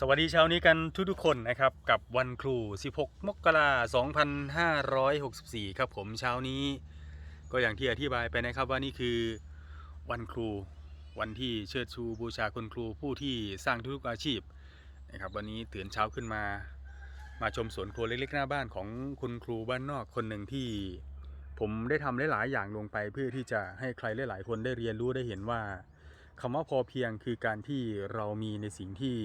สวัสดีเช้านี้กันทุกๆคนนะครับกับวันครู 16 มกราคม2564 ครับผมเช้านี้ ก็อย่างที่อธิบายไปนะครับว่านี่คือวันครู วันที่เชิดชูบูชาคุณครูผู้ที่สร้างทุกๆอาชีพนะครับวันนี้ตื่นเช้าขึ้นมา มาชมสวนครัวเล็กๆหน้าบ้านของคุณครูบ้านนอกคนหนึ่งที่ ผมได้ทำหลายๆอย่างลงไป เพื่อที่จะให้ใครหลายๆคนได้เรียนรู้ได้เห็นว่าคำว่าพอเพียงคือการที่เรามีในสิ่งที่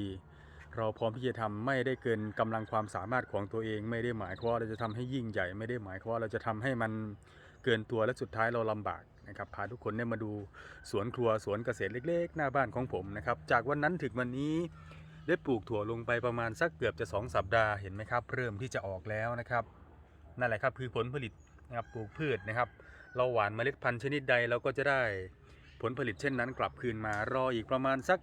เราพร้อมที่จะทำไม่ได้เกินกำลังความสามารถของตัวเอง ไม่ได้หมายความว่าเราจะทำให้ยิ่งใหญ่ ไม่ได้หมายความว่าเราจะทำให้มันเกินตัวและสุดท้ายเราลำบากนะครับพาทุกคนได้มาดูสวนครัวสวนเกษตรเล็ก ๆ หน้าบ้านของผมนะครับจากวันนั้นถึงวันนี้ได้ปลูกถั่วลงไปประมาณสักเกือบจะ 2 สัปดาห์เห็นไหมครับ เริ่มที่จะออกแล้วนะครับนั่นแหละครับคือผลผลิตนะครับปลูกพืชนะครับ เราหว่านเมล็ดพันธุ์ชนิดใดเราก็จะได้ผลผลิตเช่นนั้นกลับคืนมารออีกประมาณสัก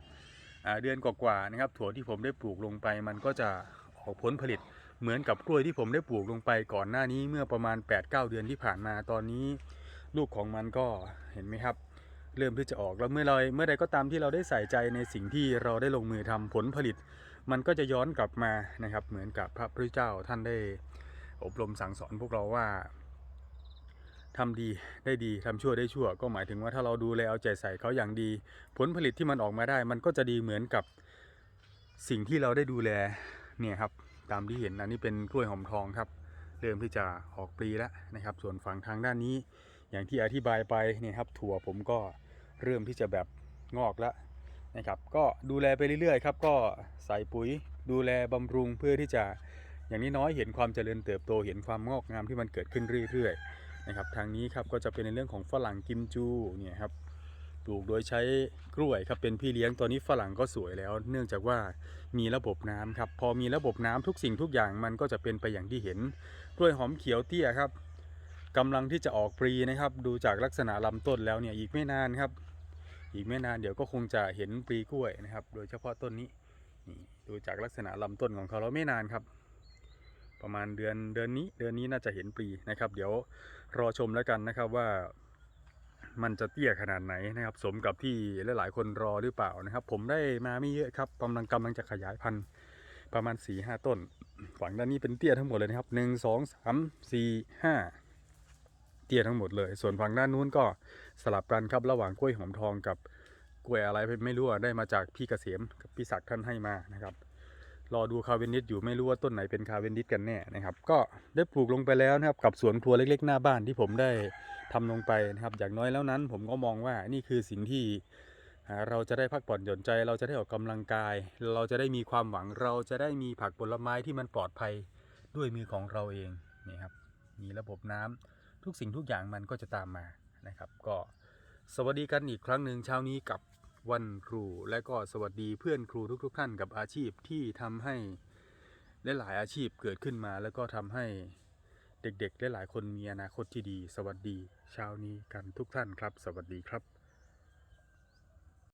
เดือนกว่าๆนะครับถั่วที่ผมได้ปลูกลงไปมันก็จะออกผลผลิตเหมือนกับกล้วยที่ผมได้ปลูกลงไปก่อนหน้านี้เมื่อประมาณ 8-9 เดือนที่ผ่านมาตอนนี้ ลูกของมันก็เห็นไหมครับ เริ่มที่จะออกแล้วเมื่อไรเมื่อใดก็ตามที่เราได้ใส่ใจในสิ่งที่เราได้ลงมือทำผลผลิต มันก็จะย้อนกลับมานะครับ เหมือนกับพระพุทธเจ้าท่านได้อบรมสั่งสอนพวกเราว่า ทำดีได้ดีทำชั่วได้ชั่ว ก็หมายถึงว่าถ้าเราดูแลเอาใจใส่เขาอย่างดี ผลผลิตที่มันออกมาได้ มันก็จะดีเหมือนกับสิ่งที่เราได้ดูแลเนี่ยครับตามที่เห็นอันนี้เป็นกล้วยหอมทองครับ เริ่มที่จะออกปลีแล้วนะครับ ส่วนฝั่งทางด้านนี้ อย่างที่อธิบายไปเนี่ยครับถั่วผมก็เริ่มที่จะแบบงอกแล้วนะครับก็ดูแลไปเรื่อยๆครับก็ใส่ปุ๋ยดูแลบำรุงเพื่อที่จะอย่างนี้น้อยเห็นความเจริญเติบโตเห็นความงอกงามที่มันเกิดขึ้นเรื่อยๆ นะครับทางนี้ครับก็จะเป็นในเรื่องของฝรั่งกิมจูเนี่ยครับปลูกโดยใช้กล้วยครับเป็นพี่เลี้ยงตอนนี้ฝรั่งก็สวยแล้ว เนื่องจากว่ามีระบบน้ำครับพอมีระบบน้ำทุกสิ่งทุกอย่างมันก็จะเป็นไปอย่างที่เห็น กล้วยหอมเขียวเตี้ยครับกำลังที่จะออกปลีนะครับ ดูจากลักษณะลำต้นแล้วเนี่ยอีกไม่นานครับ อีกไม่นานเดี๋ยวก็คงจะเห็นปลีกล้วยนะครับ โดยเฉพาะต้นนี้นี่ดูจากลักษณะลำต้นของเขาแล้วไม่นานครับ ประมาณเดือนเดือนนี้เดือนนี้น่าจะเห็นปลีนะครับ เดี๋ยวรอชมแล้วกันนะครับว่ามันจะเตี้ยขนาดไหนนะครับ สมกับที่หลายๆ คนรอหรือเปล่านะครับ ผมได้มาไม่เยอะครับกำลังกำลังจะขยายพันธุ์ประมาณ4ี่ห้าต้นฝั่งด้านนี้เป็นเตี้ยทั้งหมดเลยนะครับหนึ่งสองสามสี่ห้าเตี้ยทั้งหมดเลย ส่วนฝั่งด้านนู้นก็สลับกันครับระหว่างกล้วยหอมทองกับกล้วยอะไรไม่รู้ได้มาจากพี่เกษมกับพี่ศักดิ์ท่านให้มานะครับ รอดูคาเวนดิสอยู่ไม่รู้ว่าต้นไหนเป็นคาเวนดิสกันแน่นะครับ ก็ได้ปลูกลงไปแล้วนะครับกับสวนครัวเล็กๆ หน้าบ้านที่ผมได้ทำลงไปนะครับ อย่างน้อยแล้วนั้น ผมก็มองว่านี่คือสิ่งที่เราจะได้พักผ่อนหย่อนใจ เราจะได้ออกกำลังกาย เราจะได้มีความหวังเราจะได้มีผักผลไม้ที่มันปลอดภัยด้วยมือของเราเองนี่ครับมีระบบน้ำทุกสิ่งทุกอย่างมันก็จะตามมานะครับ ก็สวัสดีกันอีกครั้งหนึ่งเช้านี้กับ วันครู และก็สวัสดีเพื่อนครูทุก ๆ ท่านกับอาชีพที่ทำให้หลายๆอาชีพเกิดขึ้นมา แล้วก็ทำให้เด็กๆหลายคนมีอนาคตที่ดี สวัสดีเช้านี้กันทุกท่านครับ สวัสดีครับ